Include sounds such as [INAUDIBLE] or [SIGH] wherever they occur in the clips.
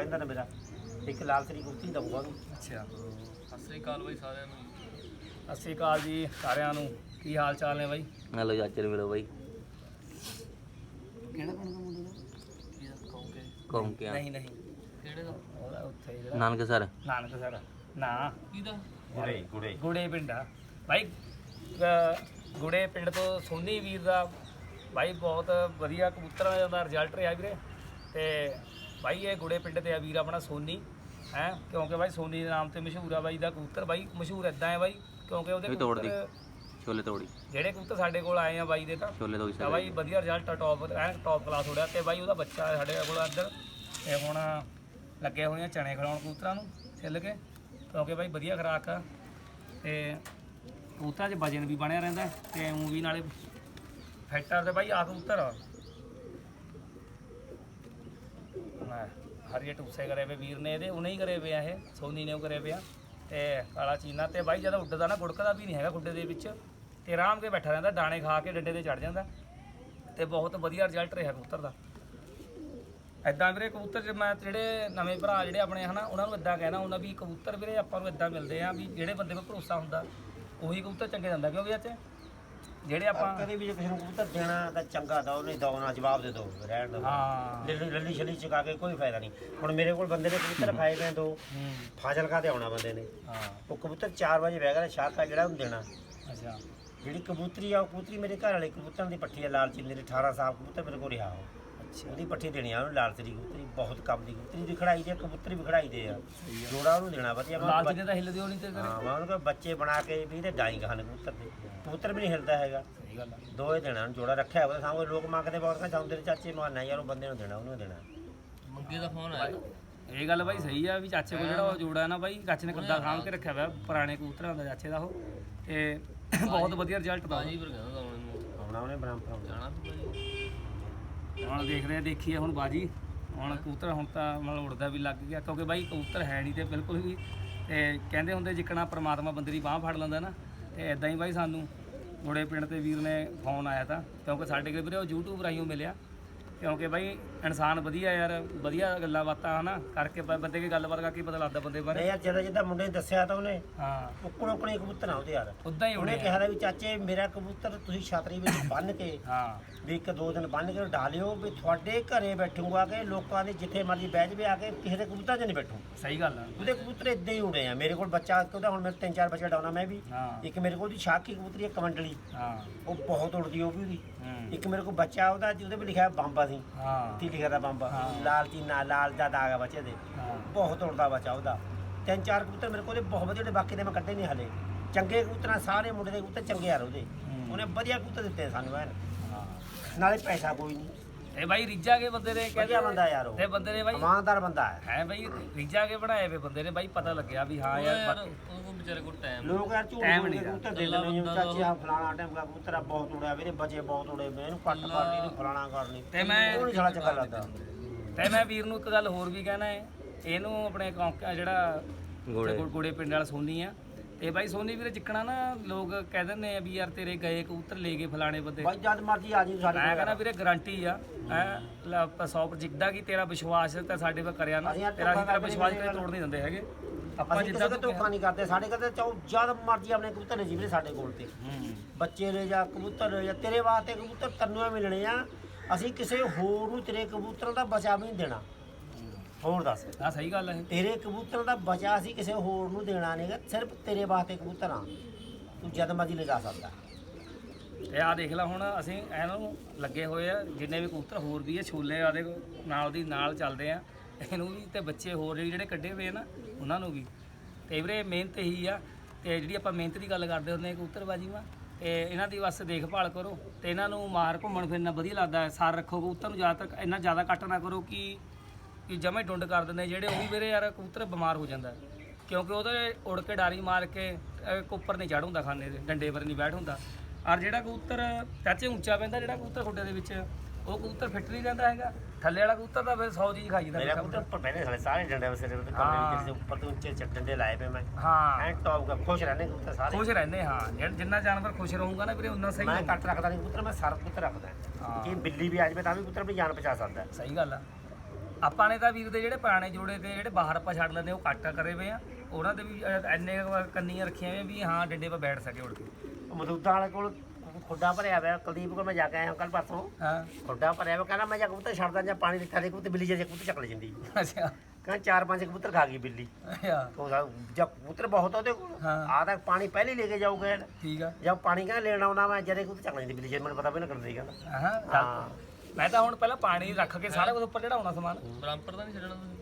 ਕਹਿੰਦਾ ਨਾ ਮੇਰਾ ਇੱਕ ਲਾਲ ਤਰੀ ਕੁੱਤੀ ਦਊਗਾ ਉਹਨੂੰ। ਅੱਛਾ। ਸਤਿ ਸ੍ਰੀ ਅਕਾਲ ਬਾਈ ਸਾਰਿਆਂ ਨੂੰ। ਸਤਿ ਸ਼੍ਰੀ ਅਕਾਲ ਜੀ ਸਾਰਿਆਂ ਨੂੰ। ਕੀ ਹਾਲ ਚਾਲ ਨੇ ਬਾਈ? ਹੈਲੋ ਚਾਚੇ ਨੂੰ ਮਿਲੋ ਬਾਈ। ਕਿਹੜਾ ਪਿੰਡ ਦਾ ਮੁੰਡਾ ਕੀ ਕਹੋਗੇ? ਕੌਮ ਕਿਆ ਨਹੀਂ ਨਹੀਂ। ਕਿਹੜੇ ਦਾ? ਉਹਦਾ ਉੱਥੇ ਹੀ ਜਿਹੜਾ ਨਾਨਕ ਸਰ ਨਾਨਕ ਸਰ ਨਾ। ਕਿਹਦਾ? ਗੁੜੇ ਗੁੜੇ। ਗੁੜੇ। ਪਿੰਡ ਆ। ਬਾਈ ਅਹ ਗੁੜੇ ਪਿੰਡ ਤੋਂ ਸੋਨੀ ਵੀਰ ਦਾ ਬਾਈ ਬਹੁਤ ਵਧੀਆ ਕਬੂਤਰਾਂ ਦਾ ਰਿਜ਼ਲਟ ਰਿਹਾ ਵੀਰੇ। ਤੇ ਬਾਈ ਇਹ ਗੁੜੇ ਪਿੰਡ ਤੇ ਆ ਵੀਰ ਆਪਣਾ ਸੋਨੀ ਹੈ ਕਿਉਂਕਿ ਬਾਈ ਸੋਨੀ ਦੇ ਨਾਮ ਤੇ ਮਸ਼ਹੂਰ ਆ ਬਾਈ ਦਾ ਕਬੂਤਰ ਬਾਈ ਮਸ਼ਹੂਰ ਇਦਾਂ ਹੈ ਬਾਈ ਕਿਉਂਕਿ ਉਹਦੇ। ਕਬੂਤਰ ਛੋਲੇ ਤੋੜੀ ਜਿਹੜੇ ਕਬੂਤਰ ਸਾਡੇ ਕੋਲ ਆਏ ਆ ਬਾਈ ਦੇ ਤਾਂ ਛੋਲੇ ਤੋੜੀ ਤਾਂ ਬਾਈ ਵਧੀਆ ਰਿਜ਼ਲਟ ਆ ਟੌਪ ਐ ਟੌਪ ਕਲਾਸ ਹੋ ਰਿਹਾ ਤੇ ਬਾਈ ਉਹਦਾ ਬੱਚਾ ਸਾਡੇ ਕੋਲ ਅੰਦਰ ਤੇ ਹੁਣ ਲੱਗੇ ਹੋਏ ਆ ਚਣੇ ਖਿਲਾਉਣ ਕਬੂਤਰਾਂ ਨੂੰ ਛਿੱਲ ਕੇ ਕਿਉਂਕਿ ਬਾਈ ਵਧੀਆ ਖੁਰਾਕ ਆ ਤੇ ਕਬੂਤਰਾਂ 'ਚ ਵਜਨ ਵੀ ਬਣਿਆ ਰਹਿੰਦਾ ਤੇ ਉਹ ਵੀ ਨਾਲੇ ਫੈਕਟਰ ਤੇ ਬਾਈ ਆ ਕਬੂਤਰ ਆ ਲੈ, ਹਰੀਏ ਟੂਸੇ ਕਰੇ ਵੇ ਵੀਰ ਨੇ ਇਹਦੇ ਉਹਨੇ ਹੀ ਕਰੇ ਪਿਆ ਇਹ ਸੋਨੀ ਨੇ ਉਹ ਕਰੇ ਪਿਆ ਆ। ਤੇ ਕਾਲਾ ਚੀਨਾ ਤੇ ਬਾਈ ਜਦੋਂ ਉੱਡਦਾ ਨਾ ਗੁੜਕਦਾ ਵੀ ਨਹੀਂ ਹੈਗਾ ਗੁੱਡੇ ਦੇ ਵਿੱਚ ਤੇ ਆਰਾਮ ਕੇ ਬੈਠਾ ਰਹਿੰਦਾ ਦਾਣੇ ਖਾ ਕੇ ਡੰਡੇ ਤੇ ਚੜ ਜਾਂਦਾ। ਤੇ ਬਹੁਤ ਵਧੀਆ ਰਿਜ਼ਲਟ ਰਿਹਾ ਕਬੂਤਰ ਦਾ। ਐਦਾਂ ਵੀਰੇ ਕਬੂਤਰ ਜੇ ਮੈਂ ਜਿਹੜੇ ਨਵੇਂ ਭਰਾ ਜਿਹੜੇ ਆਪਣੇ ਹਨਾ ਉਹਨਾਂ ਨੂੰ ਇਦਾਂ ਕਹਿਣਾ ਹੁੰਦਾ ਵੀ ਕਬੂਤਰ ਵੀਰੇ ਆਪਾਂ ਨੂੰ ਇਦਾਂ ਮਿਲਦੇ ਆ ਵੀ ਜਿਹੜੇ ਬੰਦੇ ਕੋਲ ਭਰੋਸਾ ਹੁੰਦਾ ਉਹੀ ਕਬੂਤਰ ਚੰਗੇ ਜਾਂਦਾ ਕਿਉਂਕਿ ਅੱਜ ਜਿਹੜੇ ਆਪਾਂ ਕਦੇ ਵੀ ਜੇ ਕਿਸੇ ਨੂੰ ਕਬੂਤਰ ਦੇਣਾ ਤਾਂ ਚੰਗਾ ਦੋ ਨਹੀਂ ਦੋ ਨਾ ਜਵਾਬ ਦੇ ਦੋ ਰਹਿਣ ਦੋ। ਹਾਂ। ਲੱਲੀ ਲੱਲੀ ਛਲੀ ਚਕਾ ਕੇ ਕੋਈ ਫਾਇਦਾ ਨਹੀਂ। ਹੁਣ ਮੇਰੇ ਕੋਲ ਬੰਦੇ ਨੇ ਕਬੂਤਰ ਖਾਏ ਪਏ ਦੋ। ਹੂੰ। ਫਾਜ਼ਿਲਕਾ ਤੇ ਆਉਣਾ ਬੰਦੇ ਨੇ। ਹਾਂ। ਉਹ ਕਬੂਤਰ 4 ਵਜੇ ਬਹਿ ਗਿਆ ਸ਼ਾਖਾ ਜਿਹੜਾ ਉਹਨੂੰ ਦੇਣਾ। ਅੱਛਾ। ਜਿਹੜੀ ਕਬੂਤਰੀ ਆ ਉਹ ਕਬੂਤਰੀ ਮੇਰੇ ਘਰ ਵਾਲੇ ਕਬੂਤਰਾਂ ਦੀ ਪੱਠੀ ਆ ਲਾਲ ਚਿੰਨੇ ਦੇ 18 ਸਾਲ ਕਬੂਤਰ ਮੇਰੇ ਕੋਲ ਰਿਹਾ ਉਹ। ਉਹਦੀ ਪੱਠੀ ਦੇਣੀ ਆ ਉਹਨੂੰ ਲਾਲ ਤਰੀ ਕਬੂਤਰੀ ਬਹੁਤ ਕੰਮ ਦੀ ਕਬੂਤਰੀ ਦੀ ਖੜਾਈ ਦੇ ਕਬੂਤਰ ਵੀ ਖੜਾਈ ਦੇ ਆ। ਜੋੜਾ ਉਹਨੂੰ ਦੇਣਾ ਵਧੀਆ ਮੈਂ ਲਾਲ ਉਹਨੂੰ ਜਿਹਨੇ ਤਾਂ ਹਿੱਲਦੇ ਹੋ ਨਹੀਂ ਤੇ ਹਾਂ ਮੈਂ ਉਹਨੂੰ ਕਿਹਾ ਬੱਚੇ ਬਣਾ ਕੇ ਵੀ ਇਹਦੇ ਡਾਈ ਖਾਨ ਕਬੂਤਰ ਦੇ। ਕਬੂਤਰ ਵੀ ਨਹੀਂ ਹਿਲਦਾ ਹੈਗਾ। ਸਹੀ ਗੱਲ ਆ। ਦੋ ਹੀ ਦੇਣਾ ਉਹਨੂੰ ਜੋੜਾ ਰੱਖਿਆ ਹੋਇਆ ਸਾਹਮਣੇ ਲੋਕ ਮੰਗਦੇ ਬਹੁਤ ਕਹਿੰਦੇ ਚਾਹੁੰਦੇ ਨੇ ਚਾਚੇ ਮਾਰਨਾ ਯਾਰ ਉਹ ਬੰਦੇ ਨੂੰ ਦੇਣਾ ਉਹਨੂੰ ਦੇਣਾ। ਮੰਗੇ ਦਾ ਫੋਨ ਆਇਆ। ਇਹ ਗੱਲ ਬਾਈ ਸਹੀ ਆ ਵੀ ਚਾਚੇ ਕੋਲ ਜਿਹੜਾ ਉਹ ਜੋੜਾ ਨਾ ਬਾਈ ਚਾਚੇ ਨੇ ਕੱਦਾ ਖਾਮ ਕੇ ਰੱਖਿਆ ਹੋਇਆ ਪੁਰਾਣੇ ਕਬੂਤਰਾਂ ਦਾ ਚਾਚੇ ਦਾ ਉਹ। ਤੇ ਬਹੁਤ ਵਧੀਆ ਰਿਜ਼ਲਟ ਦਾ ਬਾਜੀ ਪਰ ਕਹਿੰਦਾ ਤਾਂ ਆਉਣਾ ਉਹਨੇ ਜਾਣਾ ਤੂੰ ਬਾਈ। ਹੁਣ ਦੇਖਦੇ ਆ, ਦੇਖੀਏ ਹੁਣ ਬਾਜੀ। ਹੁਣ ਕਬੂਤਰ ਹੁਣ ਤਾਂ ਮਤਲਬ ਉੜਦਾ ਵੀ ਲੱਗ ਗਿਆ, ਕਿਉਂਕਿ ਬਾਈ ਕਬੂਤਰ ਹੈ ਨਹੀਂ ਤੇ ਬਿਲਕੁਲ ਵੀ, ਤੇ ਕਹਿੰਦੇ ਹੁੰਦੇ ਜਿੱਕਣਾ ਪ੍ਰਮਾਤਮਾ ਬੰਦੇ ਦੀ ਬਾਹ ਫੜ ਲੈਂਦਾ ਨਾ, ਤੇ ਐਦਾਂ ਹੀ ਬਾਈ ਸਾਨੂੰ ਗੋੜੇ ਪਿੰਡ ਤੇ ਵੀਰ ਨੇ ਫੋਨ ਆਇਆ ਤਾਂ, ਕਿਉਂਕਿ ਸਾਡੇ ਕੋਲ ਵੀਰੇ ਉਹ YouTube ਰਾਹੀਂ ਮਿਲਿਆ, ਕਿਉਂਕਿ ਬਾਈ ਇਨਸਾਨ ਵਧੀਆ ਯਾਰ ਵਧੀਆ ਗੱਲਾਂ ਬਾਤਾਂ ਹਨਾ ਕਰਕੇ ਬ- ਬੰਦੇ ਦੀ ਗੱਲਬਾਤ ਕਰਕੇ ਪਤਾ ਲੱਗਦਾ ਬੰਦੇ ਬਾਰੇ। ਨਹੀਂ ਯਾਰ ਜਦੋਂ ਜਿੱਦਾਂ ਮੁੰਡੇ ਨੇ ਦੱਸਿਆ ਤਾਂ ਉਹਨੇ ਹਾਂ। ਉੱਕਣ ਉੱਕਣੇ ਕਬੂਤਰ ਆ ਉਹਦੇ ਯਾਰ। ਉਦਾਂ ਹੀ ਉਹਨੇ ਕਿਹਾ ਵੀ ਚਾਚੇ ਮੇਰਾ ਕਬੂਤਰ ਤੁਸੀਂ ਛਤਰੀ ਵਿੱਚ [COUGHS] ਬੰਨ ਕੇ ਹਾਂ। ਵੀ ਇੱਕ ਦੋ ਦਿਨ ਬੰਨ ਕੇ ਡਾਲਿਓ ਵੀ ਤੁਹਾਡੇ ਘਰੇ ਬੈਠੂਗਾ ਕਿ ਲੋਕਾਂ ਦੇ ਜਿੱਥੇ ਮਰਜ਼ੀ ਬਹਿ ਜਵੇ ਆ ਕੇ ਕਿਸੇ ਦੇ ਕਬੂਤਰ 'ਚ ਨਹੀਂ ਬੈਠੂ। ਸਹੀ ਗੱਲ ਆ। ਉਹਦੇ ਕਬੂਤਰ ਇਦਾਂ ਹੀ ਉੜੇ ਆ। ਮੇਰੇ ਕੋਲ ਬੱਚਾ ਉਹਦਾ ਹੁਣ ਮੇਰੇ ਤਿੰਨ ਚਾਰ ਬੱਚੇ ਡਾਉਣਾ ਮੈਂ ਵੀ। ਹਾਂ। ਇੱਕ ਮੇਰੇ ਕੋਲ ਦੀ ਸ਼ਾਕੀ ਕਬੂਤਰੀ ਇੱਕ ਮੰਡਲੀ ਹਾਂ। ਉਹ ਬਹੁਤ ਉੜਦੀ ਉਹ ਵੀ ਉਹਦੀ। ਹੂੰ। ਇੱਕ ਮੇਰੇ ਕੋਲ ਬੱਚਾ ਉਹਦਾ ਜਿਹਦੇ ਵੀ ਲਿਖਿਆ ਬੰਬਾ ਸੀ। ਹਾਂ। ਕੀ ਲਿਖਿਆ ਦਾ ਬੰਬਾ? ਹਾਂ। ਲਾਲ ਚੀਨਾ ਲਾਲ ਦਾ ਦਾਗ ਆ ਬੱਚੇ ਦੇ। ਬਹੁਤ ਉੜਦਾ ਬੱਚਾ ਉਹਦਾ। ਤਿੰਨ ਚਾਰ ਕਬੂਤਰ ਮੇਰੇ ਕੋਲ ਬਹੁਤ ਵਧੀਆ ਨੇ ਬਾਕੀ ਦੇ ਮੈਂ ਕੱਢੇ ਨਹੀਂ ਹਲੇ। ਚੰਗੇ ਕਬੂਤਰਾਂ ਸਾਰੇ ਮੁੰਡੇ ਦੇ ਕਬੂਤਰ ਚੰਗੇ ਆ ਉਹਦੇ। ਉਹਨੇ ਵਧੀਆ ਕਬੂਤਰ ਦਿੱਤੇ ਸਾਨੂੰ ਐਨ। ਨਾਲੇ ਪੈਸਾ ਕੋਈ ਨਹੀਂ ਤੇ ਬਾਈ ਰੀਜਾ ਕੇ ਬੰਦੇ ਨੇ ਵਧੀਆ ਬੰਦਾ ਯਾਰ ਉਹ। ਤੇ ਬੰਦੇ ਨੇ ਬਾਈ ਇਮਾਨਦਾਰ ਬੰਦਾ ਹੈ। ਹੈ ਬਾਈ ਰੀਜਾ ਕੇ ਬਣਾਏ ਵੇ ਬੰਦੇ ਨੇ ਬਾਈ ਪਤਾ ਲੱਗਿਆ ਵੀ ਹਾਂ ਯਾਰ ਉਹ ਵਿਚਾਰੇ ਕੋਲ ਟਾਈਮ ਲੋਕ ਯਾਰ ਝੂਠ Time ਬੋਲ ਨਹੀਂ ਕੇ ਦਾ। ਕਬੂਤਰ ਦੇ ਦਿੰਦੇ ਨੇ ਚਾਚੀ ਆ ਫਲਾਣਾ ਟਾਈਮ ਦਾ ਕਬੂਤਰ ਆ ਬਹੁਤ ਉੜਿਆ ਵੀਰੇ ਬਚੇ ਬਹੁਤ ਉੜੇ ਮੈਂ ਇਹਨੂੰ ਕੱਟ ਕਰਨੀ ਇਹਨੂੰ ਫਲਾਣਾ ਕਰਨੀ। ਤੇ ਮੈਂ ਉਹ ਨਹੀਂ ਸਾਲਾ ਚੰਗਾ ਲੱਗਦਾ। ਤੇ ਮੈਂ ਵੀਰ ਨੂੰ ਇੱਕ ਗੱਲ ਹੋਰ ਵੀ ਕਹਿਣਾ ਹੈ ਇਹਨੂੰ ਆਪਣੇ ਕੌਂਕਾ ਜਿਹੜਾ ਗੋੜੇ ਪਿੰਡ ਵਾਲਾ ਸੋਨੀ ਆ ਤੇ ਬਾਈ ਸੋਨੀ ਵੀਰੇ ਜਿੱਕਣਾ ਨਾ ਲੋਕ ਕਹਿ ਦਿੰਦੇ ਆ ਵੀ ਯਾਰ ਤੇਰੇ ਗਏ ਕਬੂਤਰ ਲੈ ਗਏ ਫਲਾਣੇ ਬੰਦੇ। ਬਾਈ ਜਦ ਮਰਜ਼ੀ ਆ ਜੀ ਸਾਡੇ ਮੈਂ ਕੋਲ ਕਹਿੰਦਾ ਵੀਰੇ ਗਾਰੰਟੀ ਆ। ਐ 100 ਜਿੱਦਾਂ ਕੀ ਤੇਰਾ ਵਿਸ਼ਵਾਸ ਤਾਂ ਸਾਡੇ 'ਤੇ ਕਰਿਆ ਨਾ ਅਸੀਂ ਯਾਰ ਤੇਰਾ ਅਸੀਂ ਤੇਰਾ ਧੋਖਾ ਵਿਸ਼ਵਾਸ ਕਰਦੇ ਤੇ ਤੋੜ ਨਹੀਂ ਦਿੰਦੇ ਹੈਗੇ। ਆਪਾਂ ਅਸੀਂ ਕਿਸੇ ਜਿੱਦਾਂ ਦਾ ਧੋਖਾ ਨਹੀਂ ਕਰਦੇ ਸਾਡੇ ਕਦੇ ਚਾਹੋ ਜਦ ਮਰਜ਼ੀ ਆਪਣੇ ਕਬੂਤਰ ਲੈ ਜੀ ਵੀਰੇ ਸਾਡੇ ਕੋਲ ਤੇ। ਹੂੰ। ਬੱਚੇ ਲੈ ਜਾ ਕਬੂਤਰ ਲੈ ਜਾ ਤੇਰੇ ਵਾਸਤੇ ਕਬੂਤਰ ਤੈਨੂੰ ਮਿਲਣੇ ਆ। ਅਸੀਂ ਕਿਸੇ ਹੋਰ ਨੂੰ ਤੇਰੇ ਕਬੂਤਰਾਂ ਦਾ ਬਚਾ ਵੀ ਨਹੀਂ ਦੇਣਾ। ਹੋਰ ਦੱਸ। ਆ ਸਹੀ ਗੱਲ ਹੈ ਤੇਰੇ ਕਬੂਤਰਾਂ ਦਾ ਬਚਾ ਅਸੀਂ ਕਿਸੇ ਹੋਰ ਨੂੰ ਦੇਣਾ ਨਹੀਂਗਾ ਸਿਰਫ ਤੇਰੇ ਵਾਸਤੇ ਕਬੂਤਰਾਂ ਤੂੰ ਜਦ ਮਰਜ਼ੀ ਲੈ ਜਾ ਸਕਦਾ। ਤੇ ਆ ਦੇਖ ਲੈ ਹੁਣ ਅਸੀਂ ਇਹਨੂੰ ਲੱਗੇ ਹੋਏ ਆ ਜਿੰਨੇ ਵੀ ਕਬੂਤਰ ਹੋਰ ਵੀ ਆ ਛੋਲੇ ਆਦੇ ਨਾਲ ਦੀ ਨਾਲ ਚੱਲਦੇ ਆ। ਇਹਨੂੰ ਵੀ ਤੇ ਬੱਚੇ ਹੋਰ ਜਿਹੜੇ ਜਿਹੜੇ ਕੱਢੇ ਹੋਏ ਆ ਨਾ ਉਹਨਾਂ ਨੂੰ ਵੀ। ਤੇ ਵੀਰੇ ਮਿਹਨਤ ਹੀ ਆ ਤੇ ਜਿਹੜੀ ਆਪਾਂ ਮਿਹਨਤ ਦੀ ਗੱਲ ਕਰਦੇ ਹੁੰਦੇ ਆ ਕਬੂਤਰਬਾਜੀ ਵਾ ਤੇ ਇਹਨਾਂ ਦੀ ਬਸ ਦੇਖਭਾਲ ਕਰੋ ਤੇ ਇਹਨਾਂ ਨੂੰ ਮਾਰ ਘੁੰਮਣ ਫਿਰਨਾ ਵਧੀਆ ਲੱਗਦਾ ਸਾਰ ਰੱਖੋ ਕਬੂਤਰ ਨੂੰ ਜ਼ਿਆਦਾਤਰ ਇੰਨਾ ਜ਼ਿਆਦਾ ਕੱਟ ਨਾ ਕਰੋ ਕਿ ਕਿ ਜਮੇ ਡੁੰਡ ਕਰ ਦਿੰਦੇ ਜਿਹੜੇ ਉਹ ਵੀ ਵੀਰੇ ਯਾਰ ਕਬੂਤਰ ਬਿਮਾਰ ਹੋ ਜਾਂਦਾ। ਕਿਉਂਕਿ ਉਹਦੇ ਉੜ ਕੇ ਡਾਰੀ ਮਾਰ ਕੇ ਉੱਪਰ ਨਹੀਂ ਚੜ ਹੁੰਦਾ ਖਾਨੇ ਦੇ ਡੰਡੇ ਪਰ ਨਹੀਂ ਬੈਠ ਹੁੰਦਾ ਔਰ ਜਿਹੜਾ ਕਬੂਤਰ ਚਾਚੇ ਉੱਚਾ ਪੈਂਦਾ ਜਿਹੜਾ ਕਬੂਤਰ ਖੁੱਡੇ ਦੇ ਵਿੱਚ ਉਹ ਕਬੂਤਰ ਫਿੱਟ ਨਹੀਂ ਰਹਿੰਦਾ ਹੈਗਾ ਥੱਲੇ ਵਾਲਾ ਕਬੂਤਰ ਤਾਂ ਫਿਰ 100 ਚੀਜ਼ ਖਾਈ ਜਾਂਦਾ ਮੇਰਾ ਕਬੂਤਰ ਉੱਪਰ ਬਹਿਨੇ ਸਾਰੇ ਸਾਰੇ ਡੰਡੇ ਵਸੇ ਦੇ ਹਾਂ। ਕਮਰੇ ਕਿਸੇ ਉੱਪਰ ਤੋਂ ਉੱਚੇ ਡੰਡੇ ਲਾਏ ਪਏ ਮੈਂ ਹਾਂ ਐਂ ਟੌਪ ਦਾ ਖੁਸ਼ ਰਹਿੰਦੇ ਕਬੂਤਰ ਸਾਰੇ ਖੁਸ਼ ਰਹਿੰਦੇ ਹਾਂ ਜਿੰਨਾ ਜਾਨਵਰ ਖੁਸ਼ ਰਹੂਗਾ ਨਾ ਵੀਰੇ ਉਨਾ ਸਹੀ ਮੈਂ। ਕੱਟ ਰੱਖਦਾ ਨਹੀਂ ਕਬੂਤਰ ਮੈਂ ਸਰ ਕਬੂਤਰ ਰੱਖਦਾ ਹਾਂ। ਕਿ ਬਿੱਲੀ ਵੀ ਆ ਜਾਵੇ ਤਾਂ ਵੀ ਕਬੂਤਰ ਆਪਣੀ ਜਾਨ ਬਚਾ ਸਕਦਾ। ਸਹੀ ਗੱਲ ਆ ਆਪਾਂ ਨੇ ਤਾਂ ਵੀਰ ਦੇ ਜਿਹੜੇ ਪੁਰਾਣੇ ਜੋੜੇ ਤੇ ਜਿਹੜੇ ਬਾਹਰ ਆਪਾਂ ਛੱਡ ਲੈਂਦੇ ਉਹ ਕੱਟ ਕਰੇ ਹੋਏ ਆ। ਉਹਨਾਂ ਦੇ ਵੀ ਕੁ ਕੰਨੀਆਂ ਰੱਖੀਆਂ ਹੋਈਆਂ ਵੀ ਹਾਂ ਡੰਡੇ 'ਤੇ ਬੈਠ ਸਕੇ ਉੜ ਕੇ। ਮਦੂਦਾਂ ਵਾਲੇ ਕੋਲ ਖੁੱਡਾ ਭਰਿਆ ਹੋਇਆ ਕੁਲਦੀਪ ਕੋਲ ਮੈਂ ਜਾ ਕੇ ਆਇਆ ਕੱਲ ਪਰਸੋਂ। ਹਾਂ। ਖੁੱਡਾ ਭਰਿਆ ਹੋਇਆ ਕਹਿੰਦਾ ਮੈਂ ਜਾ ਕਬੂਤਰ ਛੱਡਦਾ ਜਾਂ ਪਾਣੀ ਦਿੱਤਾ ਦੇ ਕਬੂਤਰ ਬਿੱਲੀ ਜੇ ਕਬੂਤਰ ਚੱਕ ਲੈ ਜਾਂਦੀ। ਅੱਛਾ। ਕਹਿੰਦਾ ਚਾਰ ਪੰਜ ਕਬੂਤਰ ਖਾ ਗਈ ਬਿੱਲੀ। ਅੱਛਾ। ਜਦ ਕਬੂਤਰ ਬਹੁਤ ਉਹਦੇ ਕੋਲ। ਆ ਤਾਂ ਪਾਣੀ ਪਹਿਲੇ ਲੈ ਕੇ ਜਾਊਗਾ। ਠੀਕ ਆ। ਜਦ ਪਾਣੀ ਕਹਿੰਦਾ ਲੈਣ ਆਉਣਾ ਮੈਂ ਜਦੇ ਕਬੂਤਰ ਚੱਕ ਲੈਂਦੀ ਬਿੱਲੀ ਜੇ ਮੈਨੂੰ ਪਤਾ ਵੀ ਨਾ ਕਰਦੇ ਕਹਿੰਦਾ ਹਾਂ। ਹਾਂ। ਮੈਂ ਤਾਂ ਹੁਣ ਪਹਿਲਾਂ ਪਾਣੀ ਰੱਖ ਕੇ ਸਾਰਾ ਕੁਝ ਉੱਪਰ ਚੜਾਉਣਾ ਸਮਾਨ। ਬ੍ਰਾਂਪਰ ਤਾਂ ਨਹੀਂ ਛੱਡਣਾ ਤੁਸੀਂ?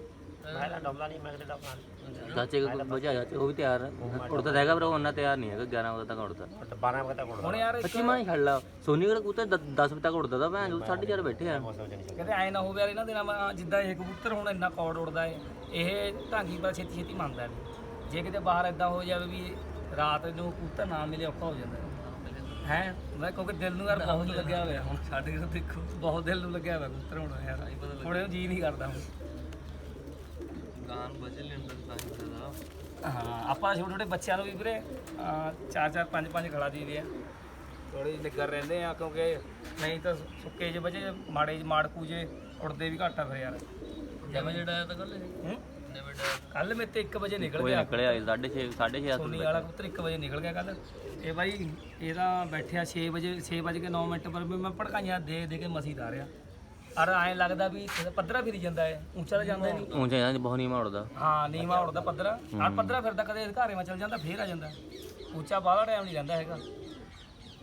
ਮੈਂ ਤਾਂ ਡੋਲਾ ਨਹੀਂ ਮੈਂ ਕਿਤੇ ਡੋਲਾ ਚਾਚੇ ਕੋ ਬੁਝਾ ਚਾਚੇ ਉਹ ਵੀ ਤਿਆਰ ਹੈ ਉੜਦਾ ਤਾਂ ਹੈਗਾ ਪਰ ਉਹ ਉਹਨਾਂ ਤਿਆਰ ਨਹੀਂ ਹੈਗਾ 11 ਵਜੇ ਤੱਕ ਉੜਦਾ 12 ਵਜੇ ਤੱਕ ਹੁਣ ਯਾਰ ਇੱਕ ਪੱਚੀ ਮਾਂ ਛੱਡ ਲਾ। ਸੋਨੀ ਕੋਲ ਕੂਤੇ 10 ਵਜੇ ਤੱਕ ਉੜਦਾ ਤਾਂ ਭੈਣ 4:30 ਬੈਠੇ ਆ। ਕਹਿੰਦੇ ਐ ਨਾ ਹੋਵੇ ਯਾਰ ਇਹਨਾਂ ਦੇ ਨਾਲ ਜਿੱਦਾਂ ਇਹ ਕਬੂਤਰ ਹੁਣ ਇੰਨਾ ਕੌੜ ਉੜਦਾ ਏ ਇਹ ਢਾਂਗੀ ਪਰ ਛੇਤੀ ਛੇਤੀ ਮੰਨਦਾ ਨਹੀਂ ਜੇ ਕਿਤੇ ਬਾਹਰ ਇਦਾਂ ਹੋ ਜਾਵੇ ਵੀ ਰਾਤ ਨੂੰ ਕਬੂਤਰ ਨਾ ਮਿਲੇ ਔਖਾ ਹੋ ਜਾਂਦਾ। ਹੈ ਮੈਂ ਕਿਉਂਕਿ ਦਿਲ ਨੂੰ ਯਾਰ ਬਹੁਤ ਲੱਗਿਆ ਹੋਇਆ ਹੁਣ ਕੇ ਤਾਂ ਦੇਖੋ ਬਹੁਤ ਦਿਲ ਨੂੰ ਲੱਗਿਆ ਹੋਇਆ ਕਬੂਤਰ ਹੁਣ ਯਾਰ। ਹੁਣ ਜੀ ਨਹੀਂ ਕਰਦਾ ਹੁਣ। ਗਾਨ ਬਚੇ ਲੈਂਦਾ ਤਾਂ ਹੀ ਆਪਾਂ ਛੋਟੇ ਛੋਟੇ ਬੱਚਿਆਂ ਨੂੰ ਵੀ ਵੀਰੇ ਚਾਰ ਚਾਰ ਪੰਜ ਪੰਜ ਖੜਾ ਦੀਦੇ ਆ ਥੋੜੀ ਨਿੱਗਰ ਰਹਿੰਦੇ ਆ ਕਿਉਂਕਿ ਨਹੀਂ ਤਾਂ ਸੁੱਕੇ ਜਿਹੇ ਵਜੇ ਮਾੜੇ ਜਿਹੇ ਮਾੜ ਕੂਜੇ ਉੜਦੇ ਵੀ ਘੱਟ ਆ ਫਿਰ ਯਾਰ। ਜਿਵੇਂ ਜਿਹੜਾ ਆਇਆ ਤਾਂ ਕੱਲ ਇਹ। ਹੂੰ? ਨਵੇਂ ਡਾ ਕੱਲ ਮੇਰੇ ਤੇ 1 ਵਜੇ ਨਿਕਲ ਗਿਆ। ਨਿਕਲਿਆ 6:30 6:30 ਹੱਥ ਸੋਨੀ ਵਾਲਾ ਕਬੂਤਰ 1 ਵਜੇ ਨਿਕਲ ਗਿਆ ਕੱਲ ਇਹ ਬਾਈ ਇਹਦਾ ਬੈਠਿਆ 6 ਵਜੇ 6 ਵਜੇ ਕੇ 9 ਮਿੰਟ ਪਰ ਵੀ ਮੈਂ ਭੜਕਾਈਆਂ ਦੇ ਦੇ ਕੇ ਮਸੀ ਧਾਰਿਆ ਅਰ ਐਂ ਲੱਗਦਾ ਵੀ ਪੱਧਰਾ ਫਿਰੀ ਜਾਂਦਾ ਹੈ ਉੱਚਾ ਤਾਂ ਜਾਂਦਾ ਹੀ ਨਹੀਂ। ਉਂਝੇ ਜਾਂ ਬਹੁਤ ਨਹੀਂ ਉੜਦਾ। ਹਾਂ ਨੀਵਾ ਉੜਦਾ ਪੱਧਰਾ। ਆ ਪੱਧਰਾ ਫਿਰਦਾ ਕਦੇ ਘਾਰੇ ਮਾ ਚਲ ਜਾਂਦਾ ਫੇਰ ਆ ਜਾਂਦਾ। ਉੱਚਾ ਬਾਹਲਾ ਟਾਈਮ ਨਹੀਂ ਰਹਿੰਦਾ ਹੈਗਾ।